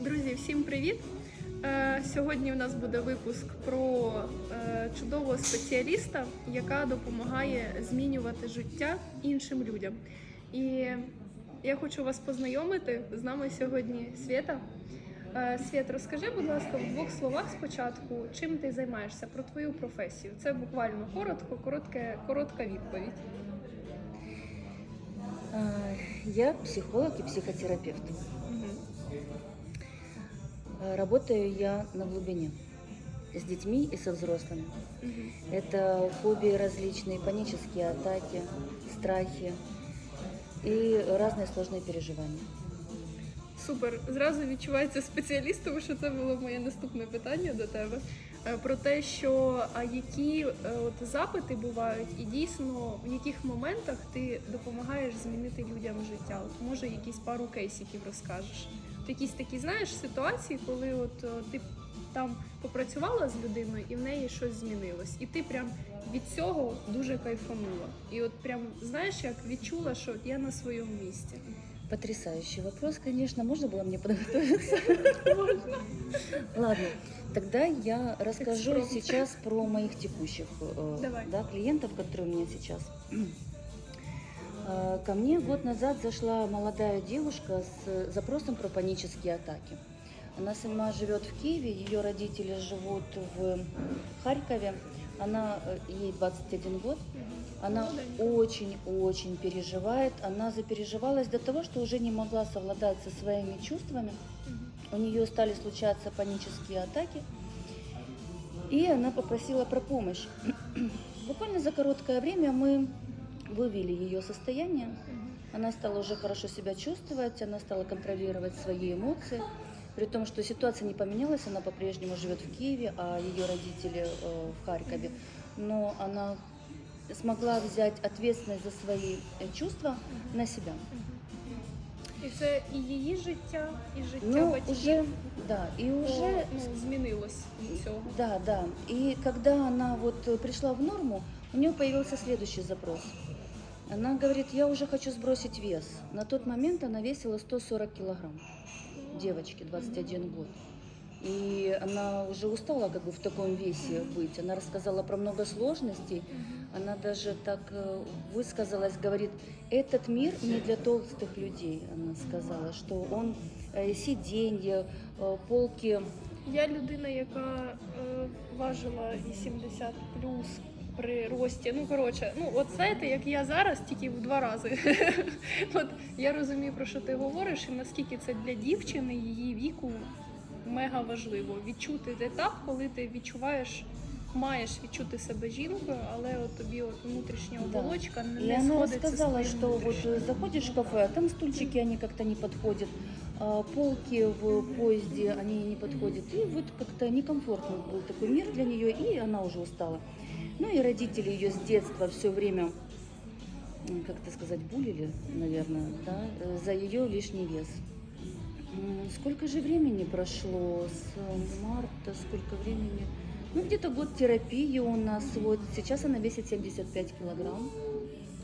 Друзі, всім привіт! Е, Сьогодні у нас буде випуск про е, чудового спеціаліста, яка допомагає змінювати життя іншим людям. І я хочу вас познайомити з нами сьогодні Свєта. Е, Свєт, розкажи, будь ласка, в двох словах спочатку, чим ти займаєшся про твою професію. Це буквально коротко, коротке, коротка відповідь. Я психолог и психотерапевт. Мгм. А, Работаю я на глубине с детьми и со взрослыми. Мгм. Это фобии различные, панические атаки, страхи и разные сложные переживания. Супер, зразу відчувається спеціаліст, тому що це було моє наступне питання до тебе. Е, Про те, що а які е, от запити бувають, і дійсно в яких моментах ти допомагаєш змінити людям життя? От може якісь пару кейсиків розкажеш? От якісь такі знаєш ситуації, коли от е, ти там попрацювала з людиною і в неї щось змінилось, і ти прям від цього дуже кайфанула. І от прям знаєш, як відчула, що от я на своєму місці. Потрясающий вопрос, конечно. Можно было мне подготовиться? Ладно, тогда я расскажу Экспромт. сейчас про моих текущих э, Давай. да, клиентов, которые у меня сейчас. Э, Ко мне год назад зашла молодая девушка с запросом про панические атаки. Она сама живет в Киеве, ее родители живут в Харькове. Она, э, ей 21 год. Она очень-очень переживает. Она запереживалась до того, что уже не могла совладать со своими чувствами. У нее стали случаться панические атаки. И она попросила про помощь. Буквально за короткое время мы вывели ее состояние. Мгм. Она стала уже хорошо себя чувствовать, она стала контролировать свои эмоции. При том, что ситуация не поменялась, она по-прежнему живет в Киеве, а ее родители э, в Харькове. Но она смогла взять ответственность за свои э, чувства на себя. І це і її життя, і життя Ну, батьків уже, да, и о, уже ну, змінилось від цього. Да, да. И когда она вот э, пришла в норму, у нее появился следующий запрос. Она говорит, я уже хочу сбросить вес. На тот момент она весила 140 килограмм. Девочке, 21 год. И она уже устала как бы в таком весе быть. Она рассказала про много сложностей. Она даже так э, высказалась, говорит, этот мир не для толстых людей. Она сказала, что он э, сиденье, э, полки Я людина, яка е, важила 80 плюс при рості. Ну коротше, ну от знаєте, як я зараз, тільки в два рази. от я розумію, про що ти говориш, і наскільки це для дівчини її віку мега важливо відчути етап, коли ти відчуваєш. Маєш відчути себе жінкою, але от тобі от внутрішня Да. оболочка не, И не она сходиться з рассказала, твоїм что вот внутрішнім. э, заходишь в кафе, а там стульчики, они как-то не подходят, а, полки в поезде, они не подходят. И вот как-то некомфортный был такой мир для нее, и она уже устала. Ну и родители ее с детства все время, как это сказать, булили, наверное, да, э, за ее лишний вес. Сколько же времени прошло с э, марта, сколько времени? Ну, где-то год терапии у нас. Вот сейчас она весит 75 килограмм.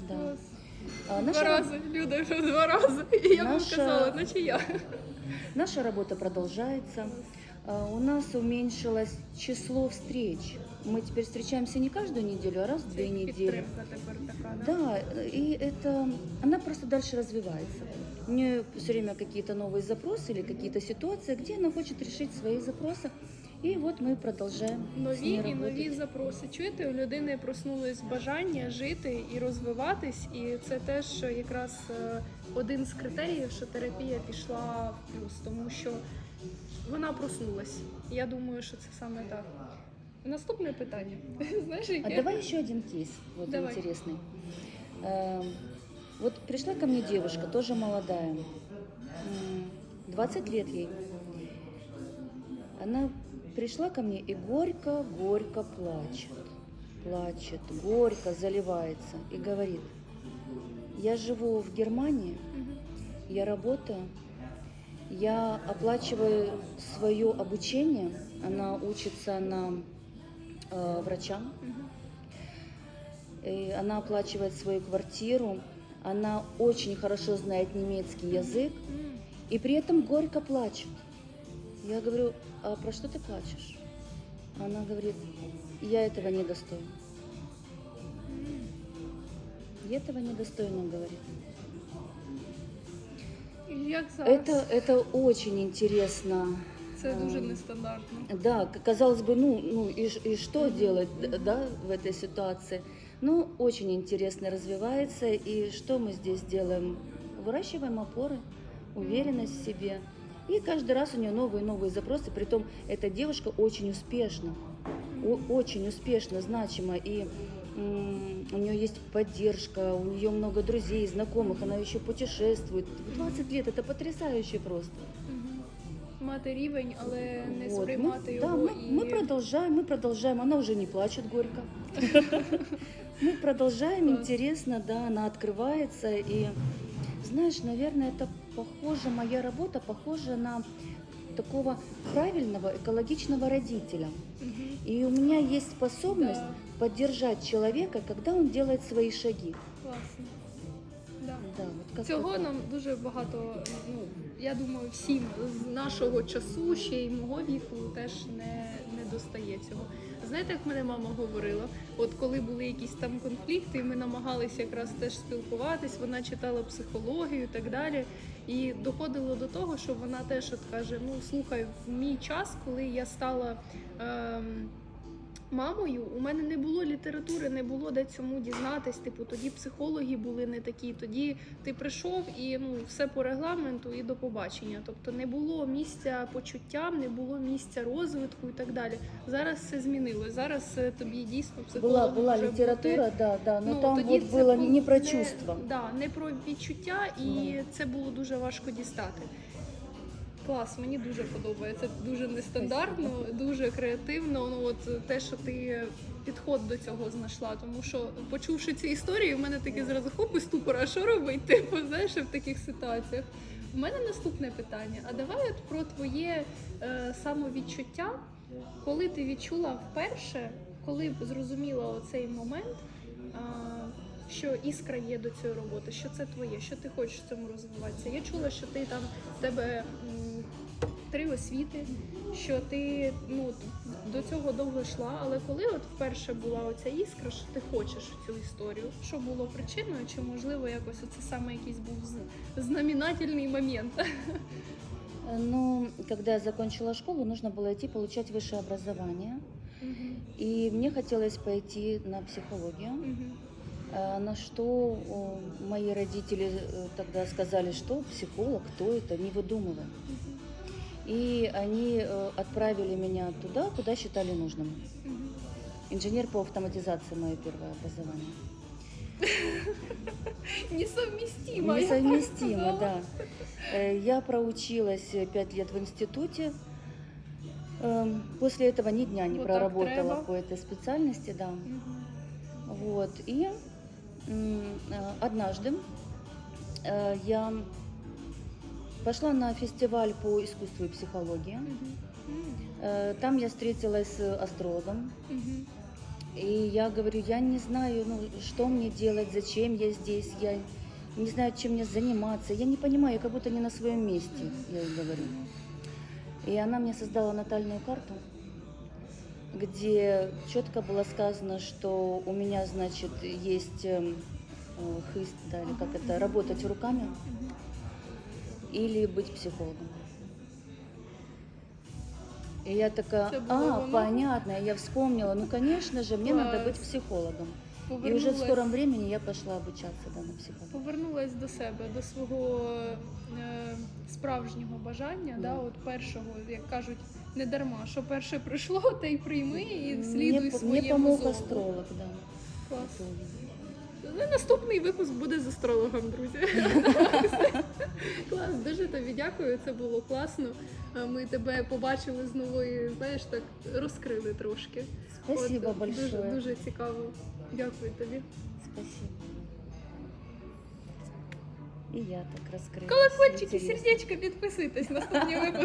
Да. А, Два наша, рази, Люда, два рази. І я Наша- сказала, наче я. наша работа продолжается. А, У нас уменьшилось число встреч. Мы теперь встречаемся не каждую неделю, а раз в две недели. Підтримка тепер така, да? Да, и это она просто дальше развивается. У нее все время какие-то новые запросы или какие-то ситуации, где она хочет решить свои запросы. И вот мы продолжаем с Нові ней і работать. нові запроси. Чуєте, у людини проснулось бажання жити і розвиватись, і це теж якраз е, один з критеріїв, що терапія пішла в плюс, тому що вона проснулась. Я думаю, що це саме так. Наступне питання. Знаєш, А яке? давай еще один кейс, вот Давай. интересный. Эм, Вот пришла ко мне девушка, тоже молодая, М, 20 лет ей. Она пришла ко мне и горько-горько плачет. Плачет, горько заливается и говорит, я живу в Германии, Мгм. я работаю, я оплачиваю свое обучение, она учится на э, врача. И она оплачивает свою квартиру, она очень хорошо знает немецкий язык и при этом горько плачет. Я говорю, а про что ты плачешь? Она говорит, я этого не достойна. Я этого не достойна, говорит. Это, это очень интересно. Це дуже нестандартно. Да, казалось бы, ну, ну и, и что делать, да, в этой ситуации? Ну, очень интересно развивается. И что мы здесь делаем? Выращиваем опоры, уверенность в себе. И каждый раз у нее новые и новые запросы. Притом эта девушка очень успешна, очень успешно, значимо. И у нее есть поддержка, у нее много друзей, знакомых, она еще путешествует. В 20 лет это потрясающе просто. Мгм. Мати рівень, але не Вот, сприймати мы, його да, мы, і мы продолжаем, мы продолжаем. Она уже не плачет горько. Мы продолжаем, Класс. интересно, да, она открывается. И знаешь, наверное, это похоже, моя работа похожа на такого правильного, экологичного родителя. Мгм. И у меня есть способность Да, поддержать человека, когда он делает свои шаги. класно. Да. Да, вот как Цього нам дуже багато, ну я думаю, всім з нашого часу, ще й мого віку, теж не, не достає цього. Знаєте, як мене мама говорила? От коли були якісь там конфлікти, ми намагалися якраз теж спілкуватись, вона читала психологію і так далі. І доходило до того, що вона теж от каже: ну слухай, в мій час, коли я стала. Ем, мамою у мене не було літератури, не було де цьому дізнатись. Типу, тоді психологи були не такі. Тоді ти прийшов і ну все по регламенту і до побачення. Тобто не було місця почуттям, не було місця розвитку і так далі. Зараз все змінилось. Зараз е, тобі дійсно психолог Была, была може литература, бути. да, да, но Ну, там тоді вот це было було не про не- чувства. Да, не про відчуття, і Да. це було дуже важко дістати. Клас, мені дуже подобається. Дуже нестандартно, дуже креативно. Ну от те, що ти підход до цього знайшла. Тому що, почувши ці історії, в мене таке зразу хоп і ступор, а що робить? Типу, знаєш, в таких ситуаціях. У мене наступне питання: а давай от про твоє е, самовідчуття, коли ти відчула вперше, коли б зрозуміла оцей момент, а, що іскра є до цієї роботи, що це твоє, що ти хочеш в цьому розвиватися. Я чула, що ти там тебе три освіти, що ти ну до цього довго йшла. Але коли от вперше була оця іскра, що ти хочеш в цю історію, що було причиною, чи можливо якось оце саме якийсь був з- знаменательний момент? Э, Ну, когда я закончила школу, нужно было идти получать высшее образование. Мгм. И мне хотелось пойти на психологию, Мгм. э, на что о, мои родители э, тогда сказали, что психолог, кто это, не выдумывай. Мгм. И они э, отправили меня туда, куда считали нужным. Инженер по автоматизации мое первое образование. Несовместимо. Несовместимо, да. Э, Я проучилась пять лет в институте. Эм, После этого ни дня не Вот проработала по этой специальности, да. Мгм. Вот. И э, однажды я пошла на фестиваль по искусству и психологии. Э, Там я встретилась с астрологом. И я говорю, я не знаю, ну, что мне делать, зачем я здесь, я не знаю, чем мне заниматься. Я не понимаю, я как будто не на своем месте, я ей говорю. И она мне создала натальную карту, где четко было сказано, что у меня, значит, есть эм, э, хыст, да, или как это, работать руками. или быть психологом. И я такая, Это было а, оно?» понятно, я вспомнила, ну, конечно же, мне надо быть Класс. психологом. И уже в Повернулась- скором времени я пошла обучаться да, на психолога. Повернулась до себе, до свого е, справжнього бажання, да. Да. от першого, як кажуть, не дарма, що перше прийшло, те й прийми і слідуй мне, по- своєму мне помог зову. астролог, да. Клас. Тоже. Ну, Наступний випуск буде з астрологом, друзі. Тобі дякую. Це було класно. Ми тебе побачили з нової, знаєш, так розкрили трошки. Спасибо От, большое. Дуже, дуже цікаво. Дякую тобі. Спасибо. І я так раскрыла. Колокольчики, сердечко, підписуйтесь. Наступні випуски.